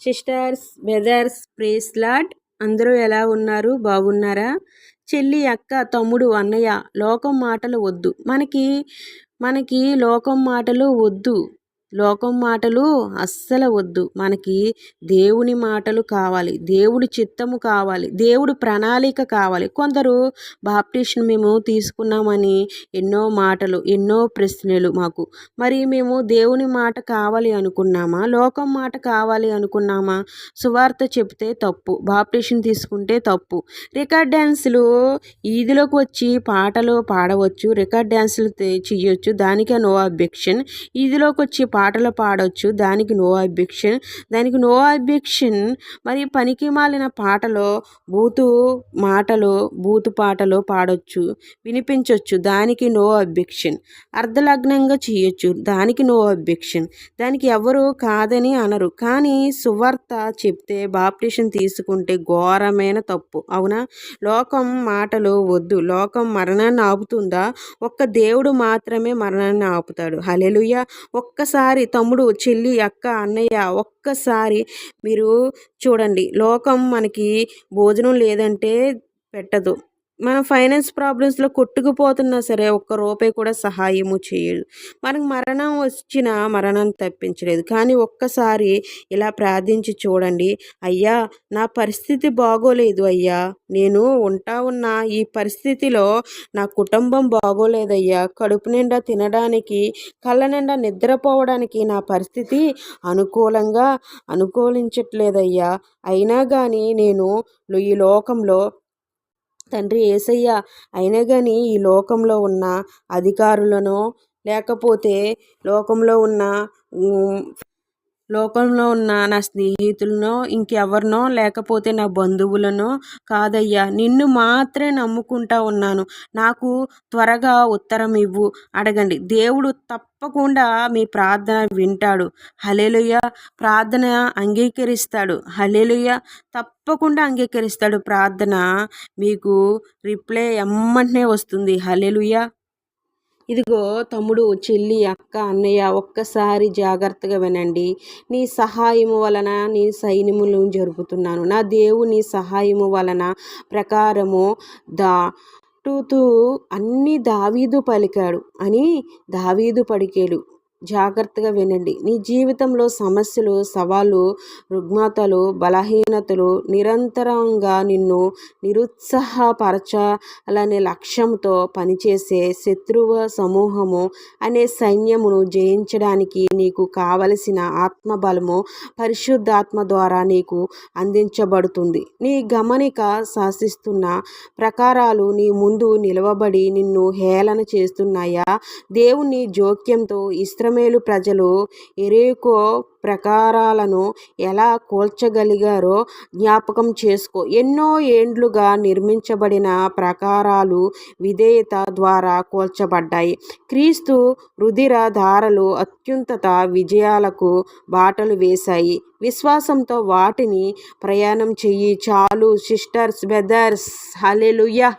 Sisters brothers praise lord అందరూ ఎలా ఉన్నారు? బాగున్నారా? చెల్లి అక్క తమ్ముడు అన్నయ్య లోకం మాటలు వద్దు. మనకి మనకి లోకం మాటలు వద్దు. లోకం మాటలు అస్సలు వద్దు. మనకి దేవుని మాటలు కావాలి. దేవుడి చిత్తము కావాలి. దేవుడు ప్రణాళిక కావాలి. కొందరు బాప్టిషన్ మేము తీసుకున్నామని ఎన్నో మాటలు ఎన్నో ప్రశ్నలు మాకు. మరి మేము దేవుని మాట కావాలి అనుకున్నామా? లోకం మాట కావాలి అనుకున్నామా? సువార్త చెప్తే తప్పు. బాప్టిషన్ తీసుకుంటే తప్పు. రికార్డ్ డ్యాన్సులు ఈదిలోకి వచ్చి పాటలు పాడవచ్చు. రికార్డ్ డ్యాన్సులు చేయొచ్చు దానికే నో అబ్జెక్షన్. ఈదిలోకి వచ్చి పాటలు పాడవచ్చు దానికి నో అబ్జెక్షన్. దానికి నో అబ్జెక్షన్. మరి పనికి మాలిన పాటలు బూతు మాటలు బూతు పాటలు పాడవచ్చు వినిపించవచ్చు దానికి నో అబ్జెక్షన్. అర్ధలగ్నంగా చేయొచ్చు. దానికి నో అబ్జెక్షన్. దానికి ఎవరు కాదని అనరు. కానీ సువార్త చెప్తే బాప్టిషన్ తీసుకుంటే ఘోరమైన తప్పు. అవునా? లోకం మాటలు వద్దు. లోకం మరణాన్ని ఆపుతుందా? ఒక్క దేవుడు మాత్రమే మరణాన్ని ఆపుతాడు. హలెలుయ్య ఒక్కసారి తమ్ముడు చెల్లి అక్క అన్నయ్య ఒక్కసారి మీరు చూడండి. లోకం మనకి భోజనం లేదంటే పెట్టదు. మనం ఫైనాన్స్ ప్రాబ్లమ్స్లో కొట్టుకుపోతున్నా సరే ఒక్క రూపాయి కూడా సహాయము చేయదు మనకు మరణం వచ్చిన మరణం తప్పించలేదు. కానీ ఒక్కసారి ఇలా ప్రార్థించి చూడండి. అయ్యా నా పరిస్థితి బాగోలేదు అయ్యా. నేను ఉంటా ఉన్న ఈ పరిస్థితిలో నా కుటుంబం బాగోలేదయ్యా కడుపు నిండా తినడానికి కళ్ళ నిండా నిద్రపోవడానికి నా పరిస్థితి అనుకూలంగా అనుకూలించట్లేదయ్యా అయినా కానీ నేను ఈ లోకంలో తండ్రి ఏసయ్య అయినా కానీ ఈ లోకంలో ఉన్న అధికారులను లేకపోతే లోకంలో ఉన్న లోకంలో ఉన్న నా స్నేహితులనో ఇంకెవరినో లేకపోతే నా బంధువులనో కాదయ్యా. నిన్ను మాత్రమే నమ్ముకుంటా ఉన్నాను. నాకు త్వరగా ఉత్తరం ఇవ్వు. అడగండి. దేవుడు తప్పకుండా మీ ప్రార్థన వింటాడు. హలేలుయ్య ప్రార్థన అంగీకరిస్తాడు. హలేలుయ్య తప్పకుండా అంగీకరిస్తాడు. ప్రార్థన మీకు రిప్లై ఎమ్మంటనే వస్తుంది. హలేలుయ్య ఇదిగో తమ్ముడు చెల్లి అక్క అన్నయ్య ఒక్కసారి జాగ్రత్తగా వినండి. నీ సహాయము వలన నీ సైన్యములు జరుపుతున్నాను. నా దేవుని సహాయము వలన ప్రకారము దా టూతూ అన్ని దావీదు పలికాడు అని దావీదు పడికేడు జాగ్రత్తగా వినండి. నీ జీవితంలో సమస్యలు సవాళ్ళు రుగ్మతలు బలహీనతలు నిరంతరంగా నిన్ను నిరుత్సాహపరచాలనే లక్ష్యంతో పనిచేసే శత్రువు సమూహము అనే సైన్యమును జయించడానికి నీకు కావలసిన ఆత్మబలము పరిశుద్ధాత్మ ద్వారా నీకు అందించబడుతుంది. నీ గమనిక శాసిస్తున్న ప్రకారాలు నీ ముందు నిలవబడి నిన్ను హేళన చేస్తున్నాయా? దేవుని జోక్యంతో ఇస్త్ర ఇస్రమేలు ప్రజలు ఎరేకో ప్రకారాలను ఎలా కూల్చగలిగారో జ్ఞాపకం చేసుకో. ఎన్నో ఏండ్లుగా నిర్మించబడిన ప్రకారాలు విధేయత ద్వారా కూల్చబడ్డాయి. క్రీస్తు రుధిర ధారలు అత్యున్నత విజయాలకు బాటలు వేశాయి. విశ్వాసంతో వాటిని ప్రయాణం చెయ్యి చాలు సిస్టర్స్ బ్రదర్స్ హలెలుయా